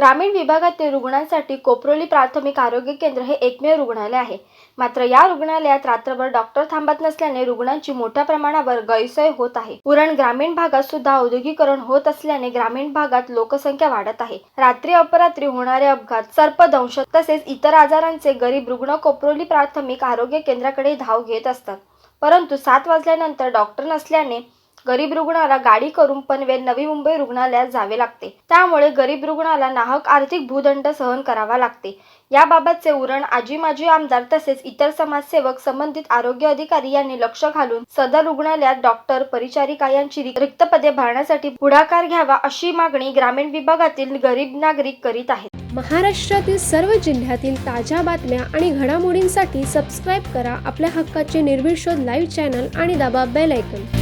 ग्रामीण विभागातील रुग्णांसाठी कोपरोली प्राथमिक आरोग्य केंद्र हे एकमेव रुग्णालय आहे. मात्र या रुग्णालयात रात्रभर डॉक्टर थांबत नसल्याने रुग्णांची मोठ्या प्रमाणावर गैरसोय होत आहे. उरण ग्रामीण भागात सुद्धा औद्योगिकरण होत असल्याने ग्रामीण भागात लोकसंख्या वाढत आहे. रात्री अपरात्री होणारे अपघात सर्पदंश तसेच इतर आजारांचे गरीब रुग्ण कोपरोली प्राथमिक आरोग्य केंद्राकडे धाव घेत असतात. परंतु सात वाजल्यानंतर डॉक्टर नसल्याने गरीब रुग्णाला गाडी करून पनवेल नवी मुंबई रुग्णालयात जावे लागते. त्यामुळे गरीब रुग्णाला नाहक आर्थिक भूदंड सहन करावा लागते. याबाबतचे उरण आजी माजी आमदार तसेच इतर समाजसेवक संबंधित आरोग्य अधिकारी यांनी लक्ष घालून सदर रुग्णालयात डॉक्टर परिचारिका यांची रिक्त पदे भरण्यासाठी पुढाकार घ्यावा अशी मागणी ग्रामीण विभागातील गरीब नागरिक करीत आहेत. महाराष्ट्रातील सर्व जिल्ह्यातील ताज्या बातम्या आणि घडामोडींसाठी सबस्क्राईब करा आपल्या हक्काचे निर्भीड लाईव्ह चॅनल आणि दाबा बेल ऐकन